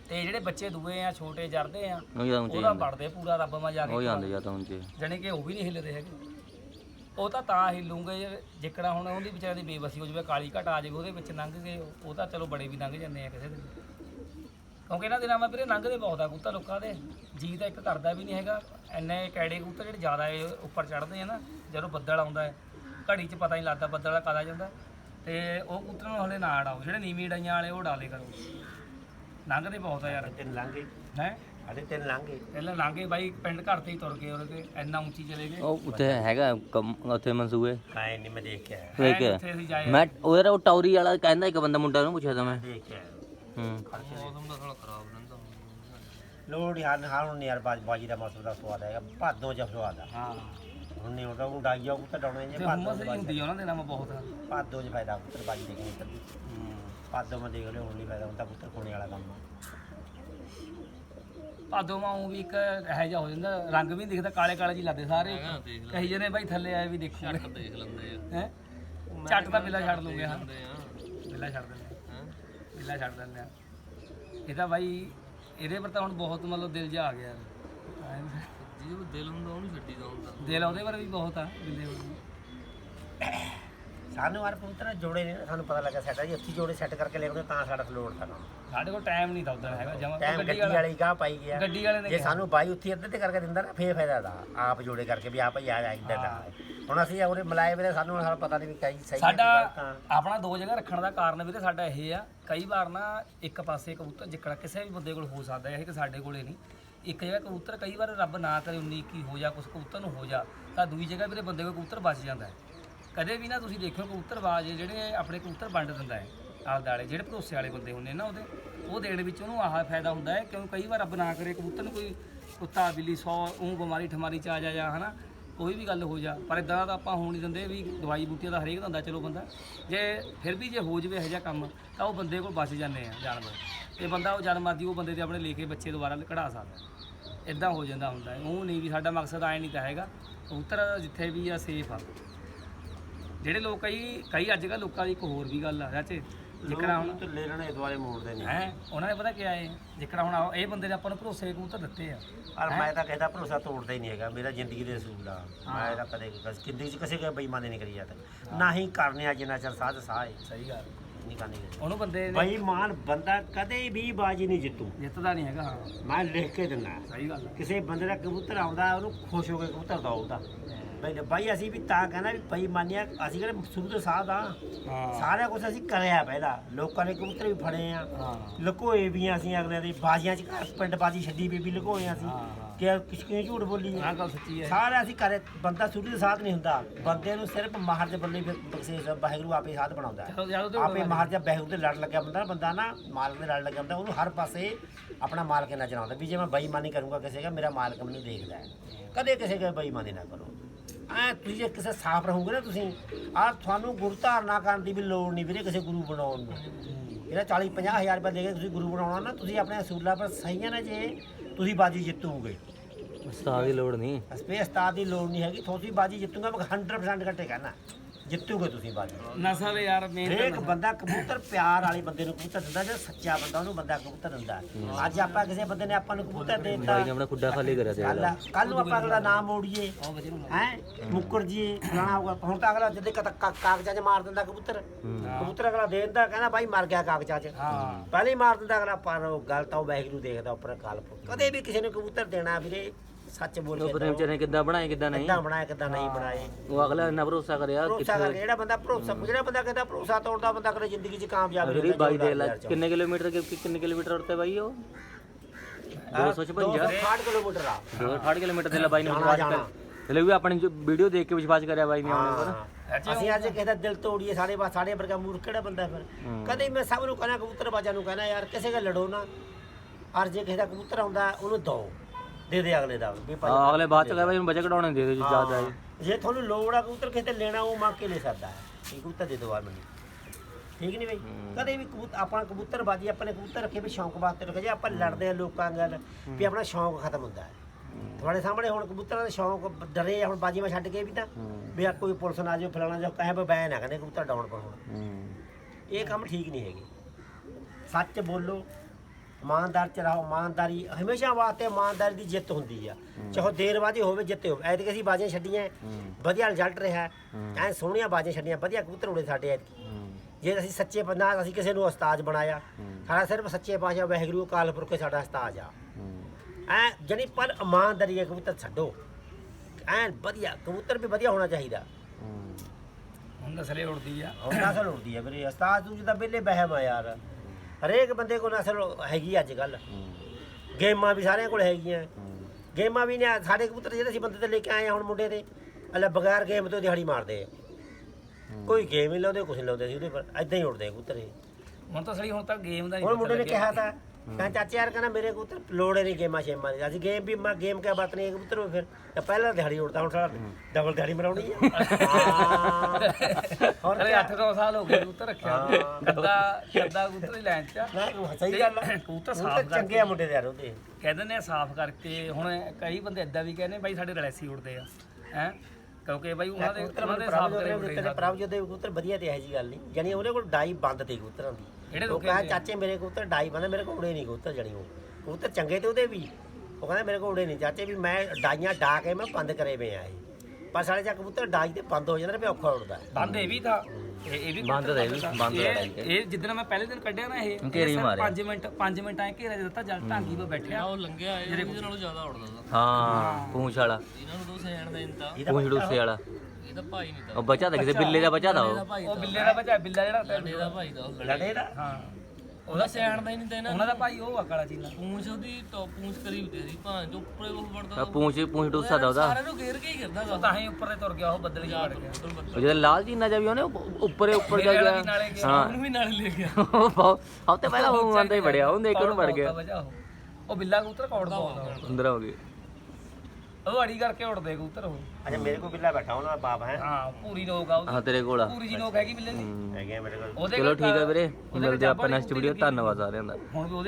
ਤੇ ਜਿਹੜੇ ਬੱਚੇ ਦੂਏ ਆ ਛੋਟੇ ਜਰਦੇ ਆ ਉਹ ਜਾਂ ਉਂਝੇ ਉਹਦਾ ਪੜਦੇ ਪੂਰਾ ਰੱਬ ਮਾ ਜਾ ਉਹ ਕੇ ਜਾਂਦੇ ਜਾਂ ਤਾਂ ਉਂਝੇ ਜਾਣੀ ਕਿ ਉਹ ਵੀ ਨਹੀਂ ਹਿੱਲਦੇ ਹੈਗੇ। ਉਹ ਤਾਂ ਤਾਂ ਹਿੱਲੂਗੇ ਜਿੱਕੜਾ ਹੁਣ ਉਹਦੀ ਵਿਚਾਰੇ ਦੀ ਬੇਬਸੀ ਹੋ ਜਾਵੇ ਕਾਲੀ ਘਟ ਆ ਜਾਵੇ ਉਹਦੇ ਵਿੱਚ ਲੰਘ ਗਏ ਉਹ। ਤਾਂ ਚਲੋ ਬੜੇ ਵੀ ਲੰਘ ਜਾਂਦੇ ਆ ਕਿਸੇ ਦੇ। ਕਿਉਂਕਿ ਇਹਨਾਂ ਦਿਨਾਂ ਮੈਂ ਵੀਰੇ ਲੰਘਦੇ ਬਹੁਤ ਆ ਕਬੂਤਰ ਲੋਕਾਂ ਦੇ। ਜੀ ਤਾਂ ਇੱਕ ਕਰਦਾ ਵੀ ਨਹੀਂ ਹੈਗਾ। ਐਨੇ ਕੈੜੇ ਕਬੂਤਰ ਜਿਹੜੇ ਜ਼ਿਆਦਾ ਇਹ ਉੱਪਰ ਚੜ੍ਹਦੇ ਆ ਨਾ ਜਦੋਂ ਬੱਦਲ ਆਉਂਦਾ ਹੈ ਘੜੀ 'ਚ ਪਤਾ ਨਹੀਂ ਲੱਗਦਾ ਬੱਦਲ ਕਦ ਆ ਜਾਂਦਾ। ਤੇ ਉਹ ਕਬੂਤਰਾਂ ਨੂੰ ਹਲੇ ਨਾ ਅੜਾਓ। ਜਿਹੜੇ ਨੀਵੀਂ ਡਾਈਆਂ ਵਾਲੇ ਉਹ ਡਾਲੇ ਕਰੋ। ਲੰਘਦੇ ਬਹੁਤ ਆ ਯਾਰ। ਲੰਘੇ। ਹੈ? ਅਰੇ ਤਿੰਨ ਲੰਘੇ। ਪਹਿਲਾਂ ਲੰਘੇ ਬਾਈ ਪਿੰਡ ਘਰ ਤੇ ਹੀ ਤੁਰ ਗਏ ਉਹਦੇ ਇੰਨਾ ਉੱਚੀ ਚਲੇ ਗਏ। ਉਹ ਉੱਥੇ ਹੈਗਾ ਕੰਮ- ਉੱਥੇ ਮਨਸੂਏ ਕਾਇ ਨਹੀਂ ਮੈਂ ਦੇਖ ਕੇ ਕੇ ਉੱਥੇ ਅਸੀਂ ਜਾਏ। ਮੈਂ ਉਹਦਾ ਉਹ ਟੌਰੀ ਵਾਲਾ ਕਹਿੰਦਾ ਇੱਕ ਬੰਦਾ ਮੁੰਡਾ ਨੂੰ ਪੁੱਛਿਆ ਤਾਂ ਮੈਂ। ਦੇਖ ਕੇ ਆਇਆ ਹੂੰ। ਮੌਸਮ ਦਾ ਥੋੜਾ ਖਰਾਬ ਰਹਿੰਦਾ। ਲੋੜ ਹਾਲ ਹਾਲ ਹੁਣ ਯਾਰ ਬਾਜ ਬਾਜੀ ਦਾ ਮੌਸਮ ਦਾ ਸਵਾਦ ਆਏਗਾ ਭਾਦੋਂ ਚ ਸਵਾਦ ਆ। ਹਾਂ। ਹੁਣ ਨਹੀਂ ਹੁੰਦਾ ਉਹ ਡਾਈਆ ਉਹ ਤਾਂ ਡਾਉਣੇ ਜੇ ਤੇ ਭਾਦੋਂ ਹੁਮਸ ਹੀ ਹੁੰਦੀ ਆ ਉਹਨਾਂ ਦੇ ਨਾਮ ਬਹੁਤ। ਭਾਦੋਂ ਚ ਫਾਇਦਾ ਪੁੱਤਰ ਬਾਜੀ ਦੇਖਣੀ ਕਰਦੀ ਭਾਦੋਂ ਮੈਂ ਦੇਖ ਲਿਆ ਹੁਣ ਨਹੀਂ ਫਾਇਦਾ ਹੁਣ ਤਾਂ ਪੁੱਤਰ ਖੋਣੇ ਵਾਲਾ ਕੰਮ ਆ। ਭਾਦੋ ਮਾਉ ਵੀ ਇੱਕ ਇਹੋ ਜਿਹਾ ਹੋ ਜਾਂਦਾ ਰੰਗ ਵੀ ਨੀ ਦਿਖਦਾ ਕਾਲੇ ਕਾਲੇ ਜੀ ਲੱਗਦੇ ਸਾਰੇ। ਹੈਗਾ ਦੇਖ ਲੈ। ਕਹੀ ਜਨੇ ਬਾਈ ਥੱਲੇ ਆਏ ਵੀ ਦੇਖੋ। ਛੱਟ ਦੇਖ ਲੈਂਦੇ ਆ। ਹੈ? ਤਾਂ ਬਿੱਲਾ ਛੱਡ ਲੂਗੇ ਹਾਂ। ਲੈਂਦੇ ਆ। ਬਿੱਲਾ ਛੱਡ ਦਿੰਦੇ। ਹੈਂ? ਬਿੱਲਾ ਛੱਡ ਦਿੰਦੇ ਆ। ਇਹ ਤਾਂ ਬਾਈ ਇਹਦੇ ਪਰ ਤਾਂ ਹੁਣ ਬਹੁਤ ਮਤਲਬ ਦਿਲ ਜਾ ਆ ਗਿਆ। ਜਿਹਦੇ ਕੋਲ ਦਿਲ ਹੁੰਦਾ ਉਹਨੂੰ ਛੱਡੀ ਦਾ ਹੁੰਦਾ ਦਿਲ ਉਹਦੇ ਪਰ ਵੀ ਬਹੁਤ ਆ ਬਿੱਲੇ ਪਰ ਵੀ। ਸਾਨੂੰ ਵਾਰ ਪੁੱਤਰ ਜੋੜੇ ਨੇ ਸਾਨੂੰ ਪਤਾ ਲੱਗਾ ਸਾਡਾ ਜੀ ਅੱਥੀ ਜੋੜੇ ਸੈੱਟ ਕਰਕੇ ਲੈ ਆਉਂਦੇ ਤਾਂ ਸਾਡਾ ਫਲੋਰ ਦਾ ਕੰਮ ਸਾਡੇ ਕੋਲ ਟਾਈਮ ਨਹੀਂ ਦਉਦਾ ਹੈਗਾ ਜਮਾ ਟਾਈਮ ਗੱਡੀ ਵਾਲਾ ਗਾਹ ਪਾਈ ਗਿਆ। ਗੱਡੀ ਵਾਲੇ ਨੇ ਜੇ। ਸਾਨੂੰ ਬਾਈ ਉੱਥੇ ਅੱਧੇ ਤੇ ਕਰਕੇ ਦਿੰਦਾ ਨਾ ਫੇਰ ਫਾਇਦਾ ਦਾ ਆਪ ਜੋੜੇ ਕਰਕੇ ਵੀ ਆਪ ਹੀ ਆ ਇੱਦਾਂ ਦਾ ਹੁਣ ਅਸੀਂ ਉਹਦੇ ਮਲਾਏ ਵੇਲੇ ਸਾਨੂੰ ਹੁਣ ਪਤਾ ਨਹੀਂ ਵੀ ਕਈ ਸਹੀ ਸਾਡਾ। ਆਪਣਾ ਦੋ ਜਗ੍ਹਾ ਰੱਖਣ ਦਾ ਕਾਰਨ ਵੀਰੇ ਸਾਡਾ ਇਹ ਆ ਕਈ ਵਾਰ ਨਾ ਇੱਕ ਪਾਸੇ ਕਬੂਤਰ ਜਿੱਕੜਾ ਕਿਸੇ ਵੀ ਬੰਦੇ ਕੋਲ ਹੋ ਸਕਦਾ ਹੈ ਇਹ ਕਿ ਸਾਡੇ ਕੋਲੇ ਨਹੀਂ। ਇੱਕ ਜਗ੍ਹਾ ਕਬੂਤਰ ਕਈ ਵਾਰ ਰੱਬ ਨਾ ਕਰੇ 19 ਕੀ ਹੋ ਜਾ ਕੁਛ ਕਬੂਤਰ ਨੂੰ ਹੋ ਜਾ ਤਾਂ ਦੂਜੀ ਜਗ੍ਹਾ ਵੀਰੇ ਬੰਦੇ ਕੋਲ ਕਬੂਤਰ ਬਚ ਜਾਂਦਾ ਹੈ। ਕਦੇ ਵੀ ਨਾ ਤੁਸੀਂ ਦੇਖਿਓ ਕਬੂਤਰਬਾਜ਼ ਜਿਹੜੇ ਆਪਣੇ ਕਬੂਤਰ ਵੰਡ ਦਿੰਦਾ ਹੈ, ਆਪਦੇ ਵਾਲੇ, ਜਿਹੜੇ ਭਰੋਸੇ ਵਾਲੇ ਬੰਦੇ ਹੁੰਦੇ ਨਾ ਉਹਦੇ, ਉਹ ਦੇਣ ਵਿੱਚ ਉਹਨੂੰ ਆਹ ਫਾਇਦਾ ਹੁੰਦਾ ਹੈ, ਕਿਉਂ ਕਈ ਵਾਰ ਰੱਬ ਨਾ ਕਰੇ ਕਬੂਤਰ ਨੂੰ ਕੋਈ ਕੁੱਤਾ, ਬਿੱਲੀ, ਸੌ ਉਹ ਬਿਮਾਰੀ, ਠਮਾਰੀ ਚ ਆ ਜਾ ਜਾਂ ਹਨਾ, ਕੋਈ ਵੀ ਗੱਲ ਹੋ ਜਾ, ਪਰ ਇਦਾਂ ਦਾ ਤਾਂ ਆਪਾਂ ਹੋਣ ਨਹੀਂ ਦਿੰਦੇ ਵੀ ਦਵਾਈ ਬੂਟੀਆਂ ਦਾ ਹਰੇਕ ਹੁੰਦਾ, ਚਲੋ ਬੰਦਾ, ਜੇ ਫਿਰ ਵੀ ਜੇ ਹੋ ਜਵੇ ਇਹੋ ਜਿਹਾ ਕੰਮ, ਤਾਂ ਉਹ ਬੰਦੇ ਕੋਲ ਬਚ ਜਾਂਦੇ ਆ ਜਾਨਵਰ, ਤੇ ਬੰਦਾ ਉਹ ਜਨਮ ਮਰਦੀ ਉਹ ਬੰਦੇ ਦੇ ਆਪਣੇ ਲੈ ਕੇ ਬੱਚੇ ਦੁਬਾਰਾ ਕਢਾ ਸਕਦਾ ਇਦਾਂ ਹੋ ਜਾਂਦਾ ਹੁੰਦਾ ਉਹ ਨਹੀਂ ਵੀ ਸਾਡਾ ਮਕਸਦ ਆਏ ਨਹੀਂ ਤਾਂ ਹੈਗਾ, ਕਬੂਤਰ ਜਿੱਥੇ ਵੀ ਆ ਸੇਫ ਆ। ਜਿਹੜੇ ਲੋਕ ਕਈ ਕਈ ਅੱਜ ਕੱਲ੍ਹ ਲੋਕਾਂ ਦੀ ਇੱਕ ਹੋਰ ਵੀ ਗੱਲ ਆ ਚਾਚੇ ਜਿਕੜਾ ਹੁਣ ਕਬੂਤਰ ਲੈ ਲੈਣੇ ਦੁਆਰੇ ਮੋੜਦੇ ਨੇ। ਹੈ? ਉਹਨਾਂ ਨੇ ਪਤਾ ਕੀ ਆਏ ਜਿਕੜਾ ਹੁਣ ਆਹ ਇਹ ਬੰਦੇ ਨੇ ਆਪਾਂ ਨੂੰ ਭਰੋਸੇ ਕਬੂਤਰ ਦਿੱਤੇ ਆ। ਪਰ ਮੈਂ ਤਾਂ ਕਿਸੇ ਦਾ ਭਰੋਸਾ ਤੋੜਦਾ ਹੀ ਨਹੀਂ ਹੈਗਾ ਮੇਰਾ ਜ਼ਿੰਦਗੀ ਦੇ ਅਸੂਲ ਆ। ਮੈਂ ਤਾਂ ਕਦੇ ਕਿੰਦੀ ਚ ਕਿਸੇ ਕੇ ਬੇਈਮਾਨੀ ਨਹੀਂ ਕਰੀ ਜਾਂਦਾ। ਨਾ ਹੀ ਕਰਨੇ ਆ ਜਿੰਨਾ ਚਿਰ ਸਾਧ ਸਾਹ ਹੈ ਸਹੀ ਗੱਲ। ਨਹੀਂ ਕਰਨੀ ਉਹਨੂੰ ਬੰਦੇ ਨੇ ਬੇਈਮਾਨ ਬੰਦਾ ਕਦੇ ਵੀ ਬਾਜੀ ਨਹੀਂ ਜਿੱਤੂ। ਜਿੱਤਦਾ ਨਹੀਂ ਹੈਗਾ ਹਾਂ। ਮੈਂ ਲਿਖ ਕੇ ਦਿੰਦਾ। ਸਹੀ ਗੱਲ ਆ। ਕਿਸੇ ਬੰਦੇ ਦਾ ਕਬੂਤਰ ਆਉਂਦਾ ਉਹਨੂੰ ਖੁਸ਼ ਹੋ ਕੇ ਕਬੂਤਰ ਦੋ ਉਹਦਾ ਬਈ ਬਾਈ ਅਸੀਂ ਵੀ ਤਾਂ ਕਹਿੰਦਾ ਵੀ ਬੇਈਮਾਨੀਆਂ ਅਸੀਂ ਕਿਹੜੇ ਸ਼ੁਰੂ ਤੋਂ ਸਾਧ ਆ। ਹਾਂ। ਸਾਰਾ ਕੁਝ ਅਸੀਂ ਕਰਿਆ ਪਹਿਲਾਂ। ਲੋਕਾਂ ਨੇ ਕਬੂਤਰ ਵੀ ਫੜੇ ਆ। ਹਾਂ। ਲੁਕੋਏ ਵੀ ਆ ਅਸੀਂ ਅਗਲੇ ਦੀ। ਬਾਜ਼ੀਆਂ ਚ ਘਰ ਪਿੰਡ ਬਾਜੀ ਛੱਡੀ ਵੀ ਵੀ ਲੁਕੋਏ ਆ ਅਸੀਂ। ਹਾਂ। ਕਿ ਕਿਸ ਕਿਉਂ ਝੂਠ ਬੋਲੀ ਆਹ ਗੱਲ ਸੱਚੀ ਹੈ ਸਾਰਾ ਅਸੀਂ ਕਰੇ ਬੰਦਾ ਸ਼ੁਰੂ ਤੋਂ ਸਾਥ ਨਹੀਂ ਹੁੰਦਾ। ਬੰਦੇ ਨੂੰ ਸਿਰਫ ਮਾਹਰ ਦੇ ਬੱਲੇ ਬਖਸ਼ੇਸ਼ ਵਾਹਿਗੁਰੂ ਆਪੇ ਸਾਥ ਬਣਾਉਂਦਾ। ਹੈ ਚਲੋ ਤੇ ਆਪੇ ਮਾਹਰ ਜਾਂ ਬਹਿਰੂ ਦੇ ਲੜ ਲੱਗਿਆ ਬੰਦਾ ਬੰਦਾ ਨਾ ਮਾਲਕ ਦੇ ਲੜ ਲੱਗਿਆ ਹੁੰਦਾ ਉਹਨੂੰ ਹਰ ਪਾਸੇ ਆਪਣਾ ਮਾਲਕ ਨਜ਼ਰ ਆਉਂਦਾ ਵੀ ਜੇ ਮੈਂ ਬੇਈਮਾਨੀ ਕਰੂੰਗਾ ਕਿਸੇ ਦਾ ਮੇਰਾ ਮਾਲਕ ਮੈਨੂੰ ਦੇਖਦਾ ਹੈ। ਕਦੇ ਕਿਸੇ ਦਾ ਬੇਈਮਾਨੀ ਨਾ ਕਰੋ। ਐ ਤੁਸੀਂ ਜੇ ਕਿਸੇ ਸਾਫ਼ ਰਹੋਗੇ ਨਾ ਤੁਸੀਂ ਆ ਤੁਹਾਨੂੰ ਗੁਰੂ ਧਾਰਨਾ ਕਰਨ ਦੀ ਵੀ ਲੋੜ ਨਹੀਂ ਵੀਰੇ ਕਿਸੇ ਗੁਰੂ ਬਣਾਉਣ ਨੂੰ। ਇਹਦਾ 40 50 ਹਜ਼ਾਰ ਰੁਪਏ ਦੇ ਕੇ ਤੁਸੀਂ ਗੁਰੂ ਬਣਾਉਣਾ ਨਾ ਤੁਸੀਂ ਆਪਣੇ ਅਸੂਲਾਂ ਪਰ ਸਹੀਆਂ ਨਾ ਜੇ ਤੁਸੀਂ ਬਾਜੀ ਜਿੱਤੋਗੇ। ਉਸਤਾਦ ਦੀ ਲੋੜ ਨਹੀਂ। ਸਪੇਸ ਉਸਤਾਦ ਦੀ ਲੋੜ ਨਹੀਂ ਹੈਗੀ ਤੁਸੀਂ ਬਾਜੀ ਜਿੱਤੂਗਾ ਮੈਂ 100% ਘੱਟੇ ਕਹਿਣਾ। ਜਿੱਤੂਗੇ ਤੁਸੀਂ ਬਾਜੀ। ਨਸਲ ਯਾਰ ਹਰੇਕ ਬੰਦਾ ਕਬੂਤਰ ਪਿਆਰ ਵਾਲੇ ਬੰਦੇ ਨੂੰ ਕਬੂਤਰ ਦਿੰਦਾ ਜੇ ਸੱਚਾ ਬੰਦਾ ਉਹਨੂੰ ਬੰਦਾ ਕਬੂਤਰ ਦਿੰਦਾ। ਅੱਜ ਆਪਾਂ ਕਿਸੇ ਬੰਦੇ ਨੇ ਆਪਾਂ ਨੂੰ ਕਬੂਤਰ ਦੇ ਦਿੱਤਾ। ਬਾਈ ਨੇ ਆਪਣਾ ਖੁੱਡਾ ਖਾਲੀ ਕਰਿਆ ਤੇ ਕੱਲ ਕੱਲ ਨੂੰ ਆਪਾਂ ਅਗਲਾ ਨਾਮ ਮੋੜੀਏ। ਹੈ? ਮੁੱਕਰ ਜੀ ਫਲਾਣਾ ਹੋਗਾ ਹੁਣ ਤਾਂ ਅਗਲਾ ਜਦੇ ਕਾ- ਕਾ- ਕਾਗਜ਼ਾਂ 'ਚ ਮਾਰ ਦਿੰਦਾ ਕਬੂਤਰ। ਕਬੂਤਰ ਅਗਲਾ ਦੇ ਦਿੰਦਾ ਕਹਿੰਦਾ ਬਾਈ ਮਰ ਗਿਆ ਕਾਗਜ਼ਾਂ 'ਚ। ਹਾਂ। ਪਹਿਲੇ ਹੀ ਮਾਰ ਦਿੰਦਾ ਅਗਲਾ ਪਰ ਉਹ ਗੱਲ ਤਾਂ ਉਹ ਵੈਗਰੂ ਦੇਖਦਾ ਉੱਪਰ ਕਾਲਪ ਕਦੇ ਵੀ ਕਿਸੇ ਨੂੰ ਕਬੂਤਰ ਦੇਣਾ ਵੀਰੇ। ਸੱਚ ਬੋਲ ਉਹ ਕੇ ਵਿਚਾਰੇ ਨੇ ਕਿੱਦਾਂ ਬਣਾਏ ਕਿੱਦਾਂ ਨਹੀਂ? ਕਿੱਦਾਂ ਬਣਾਇਆ ਕਿੱਦਾਂ ਨਹੀਂ ਬਣਾਏ। ਉਹ ਅਗਲਾ ਇੰਨਾ ਭਰੋਸਾ ਕਰਿਆ ਭਰੋਸਾ ਕਿੱਥੇ ਕਰਕੇ ਜਿਹੜਾ ਬੰਦਾ ਭਰੋਸਾ ਜਿਹੜਾ ਬੰਦਾ ਕਹਿੰਦਾ ਭਰੋਸਾ ਤੋੜਦਾ ਬੰਦਾ ਕਦੇ ਜ਼ਿੰਦਗੀ 'ਚ ਕਾਮਯਾਬ ਅਗਰੀ ਹੁੰਦਾ, ਬਾਈ ਦੇ ਲਾ ਚੋਂ। ਕਿੰਨੇ ਕਿਲੋਮੀਟਰ ਕਿ- ਕਿੰਨੇ ਕਿਲੋਮੀਟਰ ਉੱਤੇ ਬਾਈ ਉਹ? ਹੈਂ? 256 260 ਕਿਲੋਮੀਟਰ ਆ। 260 ਕਿਲੋਮੀਟਰ ਦੇ ਲਾ ਬਾਈ ਨੇ ਵਿਸ਼ਵਾਸ ਜਾਣਾ। ਕਰ ਚਲੋ ਵੀ ਆਪਣੀ ਵੀਡੀਓ ਦੇਖ ਕੇ ਵਿਸ਼ਵਾਸ ਕਰਿਆ ਬਾਈ ਨੇ ਆਪਣੇ ਪਰ। ਅਸੀਂ ਅੱਜ ਕਿਸੇ ਦਾ ਦਿਲ ਤੋੜੀਏ ਸਾਡੇ ਬਾ ਸਾਡੇ ਵਰਗਾ ਮੂਰਖ ਕਿਹੜਾ ਬੰਦਾ ਫਿਰ। ਕਦੇ ਮੈਂ ਸਭ ਨੂੰ ਕਹਿੰਦਾ ਕਬੂਤਰ ਬਾਜਾਂ ਨੂੰ ਕਹਿੰਦਾ ਯਾਰ ਕਿਸੇ ਦਾ ਲੜੋ ਨਾ। ਔਰ ਜੇ ਕਿਸੇ ਦਾ ਕਬੂਤਰ ਆਉਂਦਾ ਉਹਨੂੰ ਦੋ ਦੇ ਦੇ ਅਗਲੇ ਦਾ ਵੀ ਭਾਈ ਹਾਂ, ਅਗਲੇ ਬਾਅਦ ਚ ਕਹਿੰਦਾ ਬਾਈ ਨੂੰ ਬਜਟ ਕਢਾਉਣੇ ਦੇ ਦਿਓ ਜੀ ਜ਼ਿਆਦਾ ਹੈ। ਜੇ। ਤੁਹਾਨੂੰ ਲੋੜ ਆ ਕਬੂਤਰ ਕਿਸੇ ਤੇ ਲੈਣਾ ਉਹ ਮੰਗ ਕੇ ਲੈ ਸਕਦਾ ਹੈ। ਇਹ ਕਬੂਤਰ ਦੇ ਦੋ ਆ ਮੈਨੂੰ। ਠੀਕ ਨਹੀਂ ਬਈ? ਕਦੇ ਵੀ ਕਬੂਤਰ ਆਪਣਾ ਕਬੂਤਰ ਬਾਜੀ ਆਪਣੇ ਕਬੂਤਰ ਰੱਖੇ ਵੀ ਸ਼ੌਂਕ ਵਾਸਤੇ ਰੱਖੇ। ਜੇ ਆਪਾਂ ਲੜਦੇ ਆ ਲੋਕਾਂ ਨਾਲ ਵੀ ਆਪਣਾ ਸ਼ੌਂਕ ਖਤਮ ਹੁੰਦਾ ਹੈ। ਤੁਹਾਡੇ ਸਾਹਮਣੇ ਹੁਣ ਕਬੂਤਰਾਂ ਦਾ ਸ਼ੌਂਕ ਡਰੇ ਆ ਹੁਣ ਬਾਜੀ ਮੈਂ ਛੱਡ ਕੇ ਵੀ ਤਾਂ। ਵੀ ਆ ਕੋਈ ਪੁਲਿਸ ਨਾ ਜਾਓ ਫਲਾਣਾ ਜਾਓ ਕਹੇ ਵੀ ਬੈ ਨਾ ਕਹਿੰਦੇ ਕਬੂਤਰ ਡਾਉਣ ਪਰ ਹੁਣ। ਇਹ ਕੰਮ ਠੀਕ ਨਹੀਂ ਹੈਗੇ। ਸੱਚ ਬੋਲੋ ਇਮਾਨਦਾਰ ਚ ਰਹੋ ਇਮਾਨਦਾਰੀ ਹਮੇਸ਼ਾ ਵਾਸਤੇ ਇਮਾਨਦਾਰੀ ਦੀ ਜਿੱਤ ਹੁੰਦੀ ਆ। ਚਾਹੇ ਦੇਰ ਬਾਜੀ ਹੋਵੇ ਜਿੱਤੇ ਹੋਵੇ। ਐਤਕੀ ਅਸੀਂ ਬਾਜ਼ੀਆਂ ਛੱਡੀਆਂ ਵਧੀਆ ਰਿਜ਼ਲਟ ਰਿਹਾ। ਐ ਸੋਹਣੀਆਂ ਬਾਜ਼ੀਆਂ ਛੱਡੀਆਂ ਵਧੀਆ ਕਬੂਤਰ ਉੜੇ ਸਾਡੇ ਐਤਕੀ। ਜੇ ਅਸੀਂ ਸੱਚੇ ਬੰਦਾ ਅਸੀਂ ਕਿਸੇ ਨੂੰ ਉਸਤਾਦ ਬਣਾਇਆ। ਸਾਡਾ ਸਿਰਫ ਸੱਚੇ ਪਾਸ਼ਾ ਵਾਹਿਗੁਰੂ ਅਕਾਲ ਪੁਰਖ ਹੀ ਸਾਡਾ ਉਸਤਾਦ ਆ। ਐ ਜਣੀ ਪਰ ਇਮਾਨਦਾਰੀ ਹੈ ਕਬੂਤਰ ਛੱਡੋ। ਐ ਵਧੀਆ ਕਬੂਤਰ ਵੀ ਵਧੀਆ ਹੋਣਾ ਚਾਹੀਦਾ। ਹੂੰ। ਹੁਣ ਨਸਲੇ ਉੜਦੀ ਆ। ਹੁਣ ਨਸਲ ਹੁੰਦੀ ਹੈ ਵੀਰੇ। ਉਸਤਾਦ ਤੂੰ ਜਿੱਦਾਂ ਪਹਿਲੇ ਬਹਿਮ ਆ ਯਾਰ। ਹਰੇਕ ਬੰਦੇ ਕੋਲ ਨਸਲ ਹੈਗੀ ਅੱਜ ਕੱਲ। ਗੇਮਾਂ ਵੀ ਸਾਰਿਆਂ ਕੋਲ ਹੈਗੀਆਂ। ਗੇਮਾਂ ਵੀ ਨੇ ਸਾਡੇ ਕਬੂਤਰ ਜਿਹੜੇ ਅਸੀਂ ਬੰਦੇ ਤੇ ਲੈ ਕੇ ਆਏ ਹੁਣ ਮੁੰਡੇ ਤੇ ਅਲੇ ਬਗੈਰ ਗੇਮ ਤੋਂ ਦਿਹਾੜੀ ਮਾਰਦੇ ਆ। ਕੋਈ ਗੇਮ ਹੀ ਲਾਉਂਦੇ ਕੁਛ ਨਹੀਂ ਲਾਉਂਦੇ ਸੀ ਉਹਦੇ ਪਰ ਐਦਾਂ ਹੀ ਉੜਦੇ ਆ ਕਬੂਤਰ ਇਹ। ਹੁਣ ਤਾਂ ਸਹੀ ਹੁਣ ਤਾਂ ਗੇਮ ਦਾ ਹੁਣ ਮੁੰਡੇ ਨੇ ਕਿਹਾ ਤਾਂ ਕਹਿੰਦਾ ਚਾਚਾ ਯਾਰ ਕਹਿੰਦਾ ਮੇਰੇ ਕਬੂਤਰ ਲੋੜੇ ਨਹੀਂ ਗੇਮਾਂ ਸ਼ੇਮਾਂ ਦੀ। ਅਸੀਂ ਗੇਮ ਵੀ ਮੈਂ ਗੇਮ ਕਿਆ ਬਾਤ ਨਹੀਂ ਹੈ ਕਬੂਤਰ ਹੋਏ ਫਿਰ। ਤਾਂ ਪਹਿਲਾਂ ਦਿਹਾੜੀ ਉੜਦਾ ਹੁਣ ਸਾਡਾ ਡਬਲ ਦਿਹਾੜੀ ਮਰਾਉਣੀ ਹੈ। ਹਾਂ। ਹੋਰ ਅਰੇ ਕਿਆ? 8-9 ਸਾਲ ਹੋ ਗਏ ਕਬੂਤਰ ਰੱਖਿਆ ਹਾਂ। ਕੱਦਾ ਕੱਦਾ ਕਬੂਤਰ ਦੀ ਲਾਈਨ 'ਚ। ਆ। ਨਾ ਸਹੀ ਗੱਲ ਹੈ ਕਬੂਤਰ ਸਾਫ਼ ਸਾਫ਼ ਚੰਗੇ ਆ ਮੁੰਡੇ ਦੇ ਯਾਰ ਉਹਦੇ। ਕਹਿੰਦੇ ਨੇ ਸਾਫ਼ ਕਰਕੇ। ਹੁਣ ਕਈ ਬੰਦੇ ਇਦਾਂ ਵੀ ਕਹਿੰਦੇ ਬਾਈ ਸਾਡੇ ਰਲੈਸੀ ਉੜਦੇ ਆ। ਹੈ? ਕਿਉਂਕਿ ਬਾਈ ਉਹਨਾਂ ਦੇ ਕਬੂਤਰ ਉਹਨਾਂ ਦੇ ਸਾਫ਼ ਕਰੇ ਦੇ ਉੜਦੇ ਉੱਤੇ ਪ੍ਰਭ ਜੋਦੇ ਦੇ ਕਬੂਤਰ ਵਧੀਆ ਤੇ ਇਹੋ ਜੀ ਗੱਲ ਨਹੀਂ। ਜਾਨੀ ਉਹਦੇ ਕੋਲ ਡਾਈ ਬੰਦ ਤੇ ਕਬੂਤਰਾਂ ਦੀ। ਜਿਹੜੇ ਉਹ ਲੋਕੀ ਕਹਿੰਦਾ ਚਾਚੇ ਮੇਰੇ ਕਬੂਤਰ ਡਾਈ ਬੰਦ ਮੇਰੇ ਕੋਲ ਉੜੇ ਨਹੀਂ ਕਬੂਤਰ ਜਣੀ ਉਹ ਕਬੂਤਰ ਚੰਗੇ ਤੇ ਉਹਦੇ ਵੀ। ਉਹ ਕਹਿੰਦਾ ਮੇਰੇ ਕੋਲ ਉੜੇ ਨਹੀਂ। ਚਾਚੇ ਵੀ ਮੈਂ ਡਾਈਆਂ ਡਾ ਕੇ ਮੈਂ ਬੰਦ ਕਰੇ ਵੇ ਆ ਇਹ। ਪਰ ਸਾਡੇ ਚਾ ਕਬੂਤਰ ਡਾਈ ਤੇ ਬੰਦ ਹੋ ਜਾਂਦਾ ਤੇ ਔਖਾ ਉੜਦਾ। ਹੈ। ਬੰਦ ਇਹ ਵੀ ਥਾ ਇਹ ਇਹ ਵੀ ਬੰਦ ਤਾਂ ਇਹ ਵੀ, ਬੰਦ ਤਾਂ ਇਹ ਇਹ ਜਿੱਦਣ ਮੈਂ ਪਹਿਲੇ ਦਿਨ ਕੱਢਿਆ ਨਾ ਇਹ ਘੇਰੀ ਮਾਰਿਆ। 5 ਮਿੰਟ 5 ਮਿੰਟ ਐ ਘੇਰਾ ਦਿੱਤਾ ਜਲ ਢਾਂਗੀ 'ਤੇ ਬੈਠਿਆ। ਉਹ ਲੰਘਿਆ ਇਹ ਇਹਦੇ ਨਾਲੋਂ ਜ਼ਿਆਦਾ ਉੜਦਾ। ਤਾ ਹਾਂ। ਪੂੰਛ ਵਾਲਾ। ਇਹਨਾਂ ਨੂੰ ਦੋ ਸੈਣ ਦਾ ਇੰਤਾ ਪੂੰਛ ਡੂਸੇ ਵਾਲਾ। ਇਹਦਾ ਭਾਈ ਨਹੀਂ ਤਾ। ਉਹ ਬਚਾ ਤਾਂ ਕਿਸੇ ਬਿੱਲੇ ਦਾ ਬਚਾ ਦਾ ਇਹਦਾ ਉਹ ਭਾਈ ਉਹ ਬਿੱਲੇ ਦਾ। ਬੱਚਾ ਬਿੱਲਾ ਜਿਹੜਾ ਇਹਦਾ ਭਾਈ ਦਾ ਉਹ ਲੜੇ ਦਾ? ਹਾਂ। ਉਹਦਾ ਸੈਣ ਦਾ ਹੀ ਨਹੀਂ ਤਾ ਇਹਨਾਂ ਉਹਨਾਂ ਦਾ ਭਾਈ ਉਹ ਆ ਕਾਲਾ ਚੀਲਾ। ਪੂੰਛ ਉਹਦੀ ਟੌਪ ਪੂੰਛ ਕਰੀ ਹੁੰਦੀ ਸੀ ਭਾਂ ਜੋ ਉੱਪਰੇ ਕੋਲ ਵੜਦਾ ਆਹ ਪੂੰਛ ਪੂੰਛ ਡੂਸਾ ਦਾ ਉਹਦਾ। ਸਾਰਿਆਂ ਨੂੰ ਘੇਰ ਕੇ ਹੀ ਕਰਦਾ ਗਾ। ਤਾਂ ਹੀ ਉੱਪਰ ਤੇ ਤੁਰ ਗਿਆ ਉਹ ਬੱਦਲ ਜਿਹਾ ਵੜ ਗਿਆ। ਉਹ ਜਿਹੜਾ ਲਾਲ ਜੀਨਾ ਜਾ ਵੀ ਉਹਨੇ ਉੱਪਰੇ ਉੱਪਰ ਜਾ ਮੇਰੇ ਵਾਲਾ ਗਿਆ। ਵੀ ਨਾਲੇ ਗਿਆ। ਹਾਂ। ਉਹਨੂੰ ਵੀ ਨਾਲ ਲੈ ਗਿਆ। ਉਹ ਬਹੁਤ ਹਫ਼ਤੇ ਪਹਿਲਾਂ ਉਹ ਆਂਦਾ ਹੀ ਬੜਿਆ ਉਹਨੇ ਇੱਕ ਨੂੰ ਵੜ ਗਿਆ। ਉਹ। ਉਹ ਬਿੱਲਾ ਕਬੂਤਰ ਕੌੜਦਾ ਹੁੰਦਾ ਅੰਦਰ ਹੋ ਗਏ। ਉਹ ਅੜੀ ਕਰਕੇ ਉੜਦੇ ਕਬੂਤਰ ਉਹ। ਅੱਛਾ ਮੇਰੇ ਕੋਲ ਬਿੱਲਾ ਬੈਠਾ ਉਹਨਾਂ ਦਾ ਬਾਪ ਹੈ। ਹਾਂ ਪੂਰੀ ਨੋਕ ਆ ਉਹਦੀ ਹਾਂ ਤੇਰੇ ਕੋਲ ਆ। ਪੂਰੀ ਜੀ ਨੋਕ ਹੈਗੀ ਬਿੱਲੇ ਦੀ। ਹੈਗੇ ਆ ਮੇਰੇ ਕੋਲ। ਉਹਦੇ ਚਲੋ ਕੋਲ ਠੀਕ ਆ ਵੀਰੇ ਉਹਦੇ ਮਿਲਦੇ ਆਪਾਂ ਨੈਕਸਟ ਵੀਡੀਓ ਧੰਨਵਾਦ ਸਾਰਿਆਂ ਦਾ। ਹੁਣ ਵੀ ਉਹਦੇ